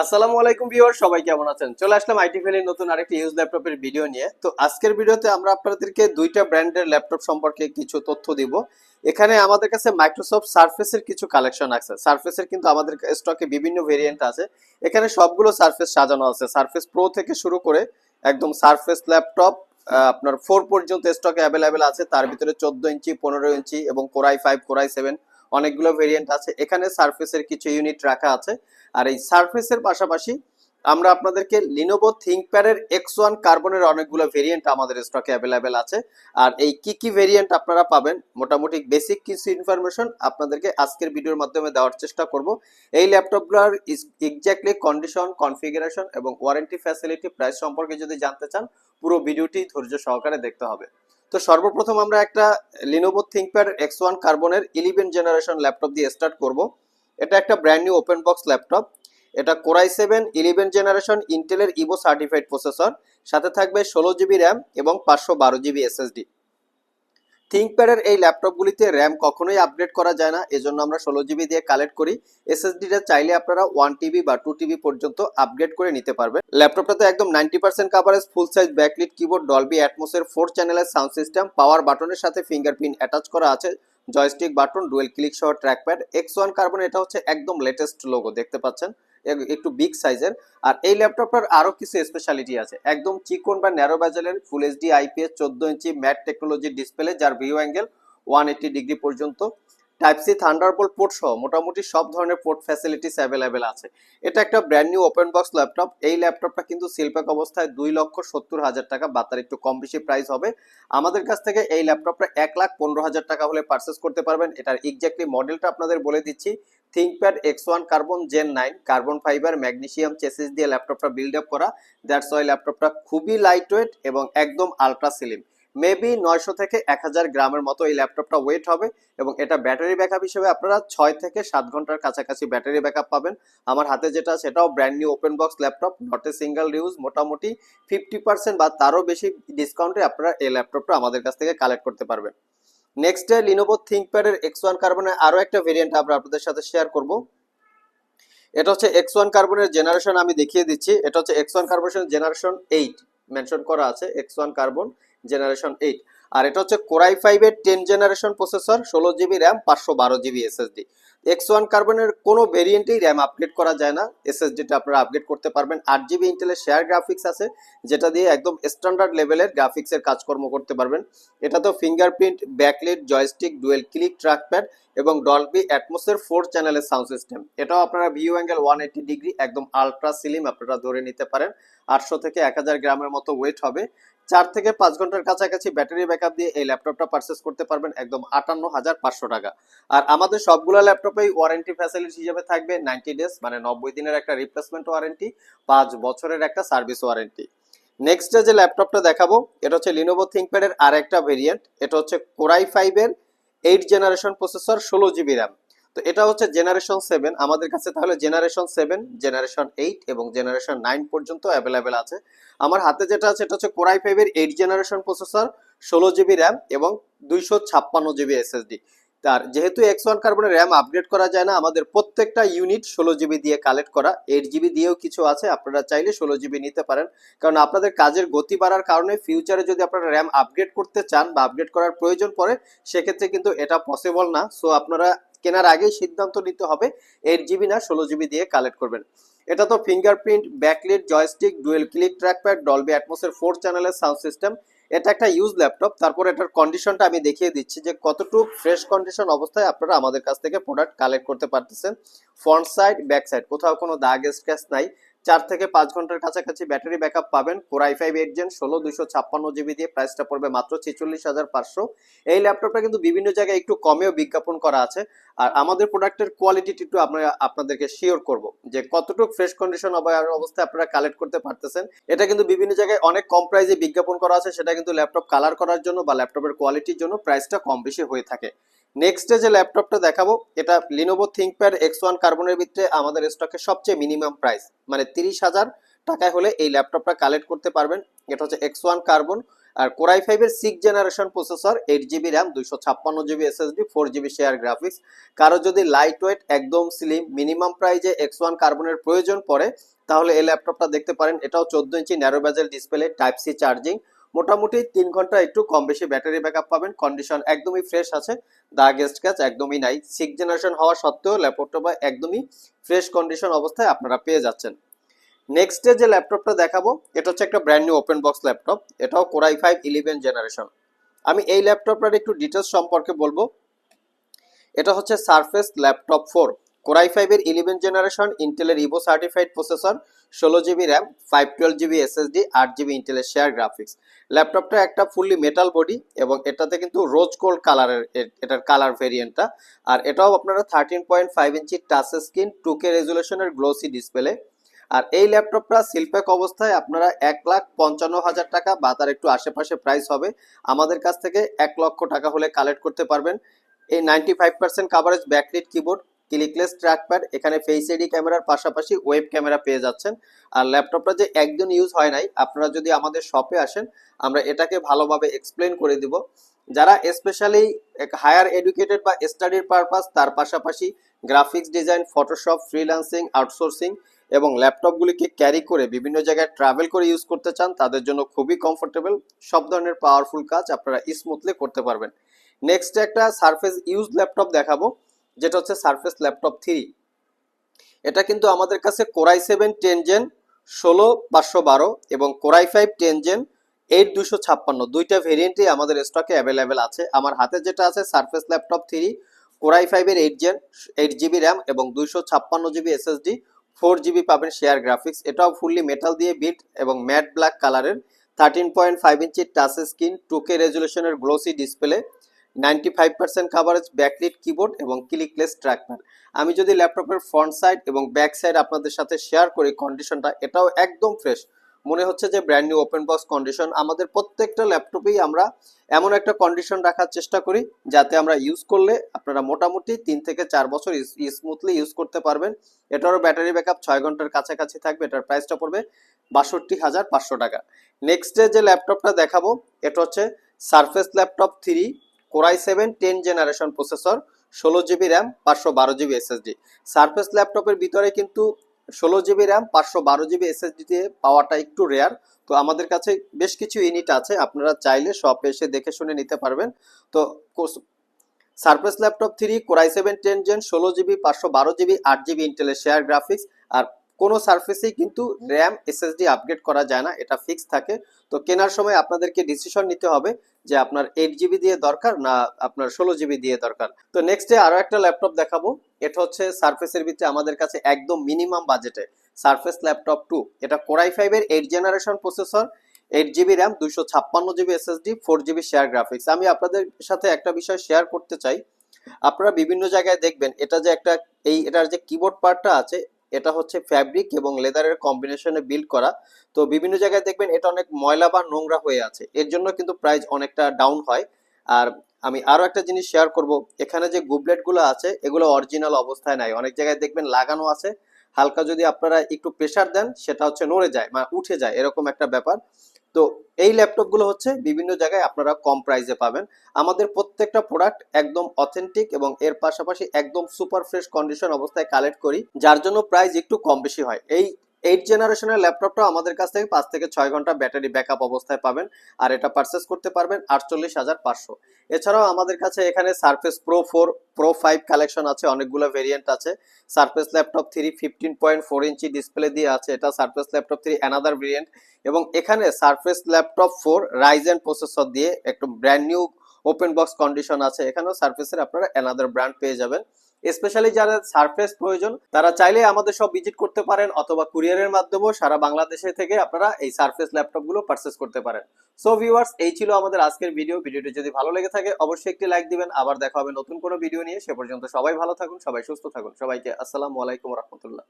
আসসালামু আলাইকুম ভিউয়ার সবাই কেমন আছেন? চলে আসলাম আইটি ফেলের নতুন আরেকটি ইউজ ল্যাপটপের ভিডিও নিয়ে। তো আজকের ভিডিওতে আমরা আপনাদেরকে দুইটা ব্র্যান্ডের ল্যাপটপ সম্পর্কে কিছু তথ্য দিব। এখানে আমাদের কাছে মাইক্রোসফট সার্ফেসের কিছু কালেকশন আছে। সার্ফেসের কিন্তু আমাদের স্টকে বিভিন্ন ভেরিয়েন্ট আছে। এখানে সবগুলো সার্ফেস সাজানো আছে। সার্ফেস প্রো থেকে শুরু করে একদম সার্ফেস ল্যাপটপ আপনার ফোর পর্যন্ত স্টকে অ্যাভেলেবেল আছে। তার ভিতরে চোদ্দ ইঞ্চি, পনেরো ইঞ্চি এবং core i five core i seven অনেকগুলো ভেরিয়েন্ট আছে। এখানে সার্ফেসের কিছু ইউনিট রাখা আছে। আর এই সার্ফেসের পাশাপাশি আমরা আপনাদেরকে লিনোভো থিঙ্কপ্যাডের এক্স ওয়ান কার্বনের অনেকগুলো ভেরিয়েন্ট আমাদের স্টকে অ্যাভেলেবেল আছে। আর এই কি কি ভেরিয়েন্ট আপনারা পাবেন? মোটামুটি বেসিক কিছু ইনফরমেশন আপনাদেরকে আজকের ভিডিওর মাধ্যমে দেওয়ার চেষ্টা করব। এই ল্যাপটপগুলোর এক্স্যাক্টলি কন্ডিশন কনফিগারেশন এবং ওয়ারেন্টি ফ্যাসিলিটি প্রাইস সম্পর্কে যদি জানতে চান, পুরো ভিডিওটি ধৈর্য সহকারে দেখতে হবে। তো সর্বপ্রথম আমরা একটা লিনোভো থিঙ্কপ্যাড এক্স ওয়ান কার্বনের ইলেভেন জেনারেশন ল্যাপটপ দিয়ে স্টার্ট করব। এটা একটা brand new open box laptop এটা core i seven eleven generation ইন্টেলের ইভো সার্টিফাইড প্রসেসর সাথে থাকবে ষোলো জিবি র্যাম এবং পাঁচশো বারো জিবি এসএসডি থিঙ্কপ্যাডের এই ল্যাপটপগুলিতে র্যাম কখনোই আপগ্রেড করা যায় না, এজন্য আমরা ষোলো জিবি দিয়ে কালেক্ট করি। এসএসডিটা চাইলে আপনারা ওয়ান টিবি বা টু টিবি পর্যন্ত আপগ্রেড করে নিতে পারবেন। ল্যাপটপটাতে একদম ninety percent coverage full size backlit keyboard Dolby অ্যাটমোসের four চ্যানেলের সাউন্ড সিস্টেম পাওয়ার বাটনের সাথে ফিঙ্গারপ্রিন্ট অ্যাটাচ করা আছে জয়স্টিক বাটন ডুয়েল ক্লিক সহ ট্র্যাকপ্যাড এক্স ওয়ান কার্বন এটা হচ্ছে একদম লেটেস্ট লোগো দেখতে পাচ্ছেন? একটু বিগ সাইজের আর এই ল্যাপটপটার আরও কিছু স্পেশালিটি আছে। একদম চিকন বা ন্যারো ব্যাজেলের ফুল এইচডি আইপিএস চোদ্দ ইঞ্চি ম্যাট টেকনোলজির ডিসপ্লে যার view angle one eighty degree পর্যন্ত। টাইপ সি থান্ডারবোল্ট পোর্ট সহ মোটামুটি সব ধরনের পোর্ট ফ্যাসিলিটিস অ্যাভেলেবেল আছে। এটা একটা brand new open box laptop এই ল্যাপটপটা কিন্তু সিলপ্যাক অবস্থায় দুই লক্ষ সত্তর হাজার টাকা, বা তার একটু কম বেশি প্রাইস হবে। আমাদের কাছ থেকে এই ল্যাপটপটা এক লাখ পনেরো হাজার টাকা হলে পারচেস করতে পারবেন। এটার এক্স্যাক্টলি মডেলটা আপনাদের বলে দিচ্ছি। ThinkPad X one carbon gen nine carbon fibre magnesium chassis দিয়ে ল্যাপটপটা বিল্ড আপ করা। দ্যাটস ওয়াই ল্যাপটপটা খুবই লাইট ওয়েট এবং একদম আলট্রা সিলিম মেবি নয়শো থেকে এক হাজার গ্রামের মতো এই ল্যাপটপটা ওয়েট হবে এবং এটা ব্যাটারি ব্যাকআপ হিসেবে আপনারা ছয় থেকে সাত ঘণ্টার কাছাকাছি ব্যাটারি ব্যাকআপ পাবেন। আমার হাতে যেটা সেটাও brand new open box laptop not a single use মোটামুটি ফিফটি পার্সেন্ট বা তারও বেশি ডিসকাউন্টে আপনারা এই ল্যাপটপটা আমাদের কাছ থেকে কালেক্ট করতে পারবেন। নেক্সট ডে লিনোভো থিঙ্কপ্যাডের এক্স ওয়ান কার্বনের আরও একটা ভেরিয়েন্ট আমরা আপনাদের সাথে শেয়ার করব। এটা হচ্ছে এক্স ওয়ান কার্বনের জেনারেশন আমি দেখিয়ে দিচ্ছি। এটা হচ্ছে এক্স ওয়ান কার্বনের জেনারেশন এইট মেনশন করা আছে X one carbon generation eight আর এটা হচ্ছে কোরাই ফাইভের টেন জেনারেশন প্রসেসর ষোলো জিবি র্যাম পাঁচশো বারো জিবি এসএসডি এক্স ওয়ান কার্বনের কোনো ভেরিয়েন্টেই র্যাম আপগ্রেড করা যায় না। এসএসডিটা আপনারা আপগ্রেড করতে পারবেন। আট জিবি ইন্টেলের শেয়ার গ্রাফিক্স আছে, যেটা দিয়ে একদম স্ট্যান্ডার্ড লেভেলের গ্রাফিক্সের কাজকর্ম করতে পারবেন। এটা তো fingerprint backlit joystick dual click trackpad এবং ডলবি অ্যাটমোসের ফোর চ্যানেলের সাউন্ড সিস্টেম এটাও আপনারা view angle one eighty degree একদম আলট্রা সিলিম আপনারা ধরে নিতে পারেন। আটশো থেকে এক হাজার গ্রামের মতো ওয়েট হবে। চার থেকে পাঁচ ঘণ্টার কাছাকাছি ব্যাটারি ব্যাকআপ দিয়ে এই ল্যাপটপটা পারচেস করতে পারবেন একদম আটান্ন হাজার পাঁচশো টাকা। আর আমাদের সবগুলো ল্যাপটপেই ওয়ারেন্টি ফ্যাসিলিটি হিসেবে থাকবে নাইনটি ডেজ মানে নব্বই দিনের একটা রিপ্লেসমেন্ট ওয়ারেন্টি পাঁচ বছরের একটা সার্ভিস ওয়ারেন্টি নেক্সট যে ল্যাপটপটা দেখাবো, এটা হচ্ছে লিনোভো থিঙ্কপ্যাডের আর একটা ভেরিয়েন্ট এটা হচ্ছে কোরাই ফাইভের এইট জেনারেশন প্রসেসর, ষোলো জিবি র্যাম। তো এটা হচ্ছে জেনারেশন সেভেন। আমাদের কাছে তাহলে জেনারেশন সেভেন, জেনারেশন এইট এবং জেনারেশন নাইন পর্যন্ত অ্যাভেলেবেল আছে। আমার হাতে যেটা আছে, এটা হচ্ছে কোরাই ফাইভের এইট জেনারেশন প্রসেসর, ষোলো জিবি র্যাম এবং দুইশো ছাপ্পান্ন জিবি এসএসডি। তার যেহেতু এক্স ওয়ান কার্বনের র্যাম আপগ্রেড করা যায় না, আমাদের প্রত্যেকটা ইউনিট ষোলো জিবি দিয়ে কালেক্ট করা এইট জিবি দিয়েও কিছু আছে, আপনারা চাইলে ষোলো জিবি নিতে পারেন। কারণ আপনাদের কাজের গতি বাড়ার কারণে ফিউচারে যদি আপনারা র্যাম আপগ্রেড করতে চান বা আপগ্রেড করার প্রয়োজন পড়ে, সেক্ষেত্রে কিন্তু এটা পসিবল না। সো আপনারা কেনার আগেই সিদ্ধান্ত নিতে হবে এইট জিবি না, ষোলো জিবি দিয়ে কালেক্ট করবেন। এটা তো fingerprint backlit joystick dual click trackpad Dolby অ্যাটমোসের four চ্যানেলের সাউন্ড সিস্টেম এটা একটা ইউজ ল্যাপটপ তারপর এটার কন্ডিশনটা আমি দেখিয়ে দিচ্ছি যে কতটুকু ফ্রেশ কন্ডিশন অবস্থায় আপনারা আমাদের কাছ থেকে প্রোডাক্ট কালেক্ট করতে পারতেছেন। ফ্রন্ট সাইড ব্যাক সাইড কোথাও কোনো দাগ স্ক্র্যাচ নাই। চার থেকে পাঁচ ঘণ্টার কাছাকাছি ব্যাটারি ব্যাকআপ পাবেন। Core I five eight gen ষোলো দুইশো ছাপ্পান্ন জিবি দিয়ে প্রাইসটা পড়বে মাত্র ছেচল্লিশ হাজার পাঁচশো। এই ল্যাপটপটা কিন্তু বিভিন্ন জায়গায় একটু কমেও বিজ্ঞাপন করা আছে। আর আমাদের প্রোডাক্টের কোয়ালিটিটি একটু আমরা আপনাদেরকে শিওর করব যে কতটুকু ফ্রেশ কন্ডিশন অবস্থায় আপনারা কালেক্ট করতে পারতেছেন। এটা কিন্তু বিভিন্ন জায়গায় অনেক কম প্রাইসে বিজ্ঞাপন করা আছে। সেটা কিন্তু ল্যাপটপ কালার করার জন্য বা ল্যাপটপের কোয়ালিটির জন্য প্রাইসটা কম বেশি হয়ে থাকে। নেক্সট যে ল্যাপটপটা দেখাবো, এটা লিনোভো থিঙ্কপ্যাড এক্স ওয়ান কার্বনের ভিতরে আমাদের স্টকে সবচেয়ে মিনিমাম প্রাইস মানে তিরিশ হাজার টাকায় হলে এই ল্যাপটপটা কালেক্ট করতে পারবেন। এটা হচ্ছে এক্স ওয়ান কার্বন আর কোরাই ফাইভের six generation processor eight GB RAM দুইশো ছাপ্পান্ন GB SSD four GB share graphics কারও যদি লাইট ওয়েট একদম স্লিম মিনিমাম প্রাইজে এক্স ওয়ান কার্বনের প্রয়োজন পড়ে, তাহলে এই ল্যাপটপটা দেখতে পারেন। এটাও চোদ্দ ইঞ্চি narrow bezel display type C charging মোটামুটি তিন ঘণ্টা একটু কম বেশি ব্যাটারি ব্যাকআপ পাবেন কন্ডিশন একদমই ফ্রেশ আছে দাগ স্ক্র্যাচ একদমই নাই সিক্স জেনারেশন হওয়া সত্ত্বেও ল্যাপটপটা একদমই ফ্রেশ কন্ডিশন অবস্থায় আপনারা পেয়ে যাচ্ছেন। নেক্সট যে ল্যাপটপটা দেখাবো, এটা হচ্ছে একটা brand new open box laptop এটাও core i five eleven generation আমি এই ল্যাপটপটার একটু ডিটেলস সম্পর্কে বলব। এটা হচ্ছে Surface laptop four core i ফাইভের ইলেভেন জেনারেশন ইন্টেলের ইভো সার্টিফাইড প্রসেসর ষোলো GB RAM five twelve GB SSD আট জিবি ইন্টেলের শেয়ার গ্রাফিক্স ল্যাপটপটা একটা ফুললি মেটাল বডি এবং এটাতে কিন্তু রোজ গোল্ড কালারের এটার কালার ভেরিয়েন্টটা আর এটাও আপনারা thirteen point five inch touch screen two K রেজুলেশনের glossy display আর এই ল্যাপটপটা শিল্পেক অবস্থায় আপনারা এক লাখ পঞ্চান্ন হাজার টাকা বা তার একটু আশেপাশে প্রাইস হবে। আমাদের কাছ থেকে এক লক্ষ টাকা হলে কালেক্ট করতে পারবেন। এই ninety five percent coverage backlit keyboard clickless trackpad এখানে ফেস আইডি ক্যামেরার পাশাপাশি ওয়েব ক্যামেরা পেয়ে যাচ্ছেন। আর ল্যাপটপটা যে একদিন ইউজ হয় নাই, আপনারা যদি আমাদের শপে আসেন, আমরা এটাকে ভালোভাবে এক্সপ্লেন করে দিব। যারা স্পেশালি এক হায়ার এডুকেটেড বা স্টাডির পারপাস তার পাশাপাশি graphics design Photoshop freelancing outsourcing এবং ল্যাপটপগুলিকে ক্যারি করে বিভিন্ন জায়গায় ট্রাভেল করে ইউজ করতে চান, তাদের জন্য খুবই কমফোর্টেবল সব ধরনের পাওয়ারফুল কাজ আপনারা স্মুথলি করতে পারবেন। নেক্সট একটা সারফেস ইউজ ল্যাপটপ দেখাবো। যেটা হচ্ছে সারফেস ল্যাপটপ থ্রি। এটা কিন্তু আমাদের কাছে কোরাই সেভেন টেন জেন ষোলো পাঁচশো বারো এবং core i five ten gen eight দুশো ছাপ্পান্ন। দুইটা ভেরিয়েন্টই আমাদের স্টকে অ্যাভেলেবেল আছে। আমার হাতে যেটা আছে Surface laptop three, core i ফাইভের eight gen eight GB RAM এবং দুইশো ছাপ্পান্ন জিবি এসএসডি ফোর জিবি পাবেন শেয়ার গ্রাফিক্স এটাও ফুললি মেটাল দিয়ে বিট এবং ম্যাট ব্ল্যাক কালারের থার্টিন পয়েন্ট ফাইভ ইঞ্চি টাচ স্ক্রিন টুকে রেজুলেশনের glossy display ninety five percent coverage backlit keyboard এবং ক্লিকলেস ট্র্যাকপ্যাড আমি যদি ল্যাপটপের ফ্রন্ট সাইড এবং ব্যাক সাইড আপনাদের সাথে শেয়ার করি কন্ডিশনটা এটাও একদম ফ্রেশ মনে হচ্ছে যে brand new open box condition আমাদের প্রত্যেকটা ল্যাপটপেই আমরা এমন একটা কন্ডিশন রাখার চেষ্টা করি, যাতে আমরা ইউজ করলে আপনারা মোটামুটি তিন থেকে চার বছর স্মুথলি ইউজ করতে পারবেন। এটারও ব্যাটারি ব্যাকআপ ছয় ঘণ্টার কাছাকাছি থাকবে, এটার প্রাইসটা পড়বে বাষট্টি হাজার পাঁচশো টাকা। নেক্সট ডে যে ল্যাপটপটা দেখাবো, এটা হচ্ছে Surface laptop three core i seven ten generation processor, ষোলো জিবি র্যাম, পাঁচশো বারো জিবি এসএসডি। সারফেস ল্যাপটপের ভিতরে কিন্তু ষোলো জিবি র্যাম, পাঁচশো বারো জিবি এসএসডি দিয়ে পাওয়াটা একটু রেয়ার তো আমাদের কাছে বেশ কিছু ইউনিট আছে, আপনারা চাইলে শপে এসে দেখে শুনে নিতে পারবেন। তো Surface laptop three core i seven ten gen ষোলো জিবি, পাঁচশো বারো জিবি, আট জিবি ইন্টেলের শেয়ার গ্রাফিক্স আর কোনো সার্ফেসেই কিন্তু র্যাম এসএসডি আপগ্রেড করা যায় না, এটা ফিক্স থাকে। তো কেনার সময় আপনাদেরকে ডিসিশন নিতে হবে যে আপনার এইট জিবি দিয়ে দরকার না আপনার ষোলো জিবি দিয়ে দরকার। তো নেক্সট ডে আরও একটা ল্যাপটপ দেখাবো। এটা হচ্ছে সার্ফেসের ভিতরে আমাদের কাছে একদম মিনিমাম বাজেটে সার্ফেস ল্যাপটপ টু এটা কোরাই ফাইভের eight generation processor eight GB RAM দুইশো ছাপ্পান্ন GB SSD four GB share graphics আমি আপনাদের সাথে একটা বিষয় শেয়ার করতে চাই। আপনারা বিভিন্ন জায়গায় দেখবেন, এটা যে একটা এই এটার যে কিবোর্ড পার্টটা আছে এটা হচ্ছে ফ্যাব্রিক এবং লেদারের কম্বিনেশনে বিল্ড করা। তো বিভিন্ন জায়গায় দেখবেন এটা অনেক ময়লা বা নোংরা হয়ে আছে। এর জন্য কিন্তু প্রাইস অনেকটা ডাউন হয়। আর আমি আরও একটা জিনিস শেয়ার করব। এখানে যে গুবলেটগুলো আছে, এগুলো অরিজিনাল অবস্থায় নাই। অনেক জায়গায় দেখবেন লাগানো আছে। হালকা যদি আপনারা একটু প্রেশার দেন, সেটা হচ্ছে নড়ে যায় মানে উঠে যায়, এরকম একটা ব্যাপার। তো এই ল্যাপটপগুলো হচ্ছে বিভিন্ন জায়গায় আপনারা কম প্রাইসে পাবেন। আমাদের প্রত্যেকটা প্রোডাক্ট একদম অথেন্টিক এবং এর পাশাপাশি একদম সুপার ফ্রেশ কন্ডিশন অবস্থায় কালেক্ট করি, যার জন্য প্রাইস একটু কম বেশি হয়। এই এইট জেনারেশনের ল্যাপটপটা আমাদের কাছ থেকে পাঁচ থেকে ছয় ঘণ্টা ব্যাটারি ব্যাকআপ অবস্থায় পাবেন, আর এটা পারচেস করতে পারবেন আটচল্লিশ হাজার পাঁচশো। এছাড়াও আমাদের কাছে এখানে Surface Pro four Pro five collection আছে, অনেকগুলো ভেরিয়েন্ট আছে। Surface Laptop three fifteen point four inch display দিয়ে আছে, এটা Surface Laptop three another variant এবং এখানে Surface Laptop four Ryzen processor দিয়ে একটু brand new open box condition আছে, এখানেও সার্ফেসের আপনারা অ্যানাদার ব্র্যান্ড পেয়ে যাবেন। স্পেশালি যারা সারফেস প্রয়োজন, তারা চাইলে আমাদের সব ভিজিট করতে পারেন অথবা কুরিয়ারের মাধ্যমেও সারা বাংলাদেশে থেকে আপনারা এই সারফেস ল্যাপটপগুলো পারচেস করতে পারেন। সো ভিউয়ার্স এই ছিল আমাদের আজকের ভিডিও ভিডিওটি যদি ভালো লেগে থাকে, অবশ্যই একটি লাইক দিবেন। আবার দেখা হবে নতুন কোনো ভিডিও নিয়ে। সে পর্যন্ত সবাই ভালো থাকুন, সবাই সুস্থ থাকুন। সবাইকে আসসালামু আলাইকুম রহমতুল্লাহ।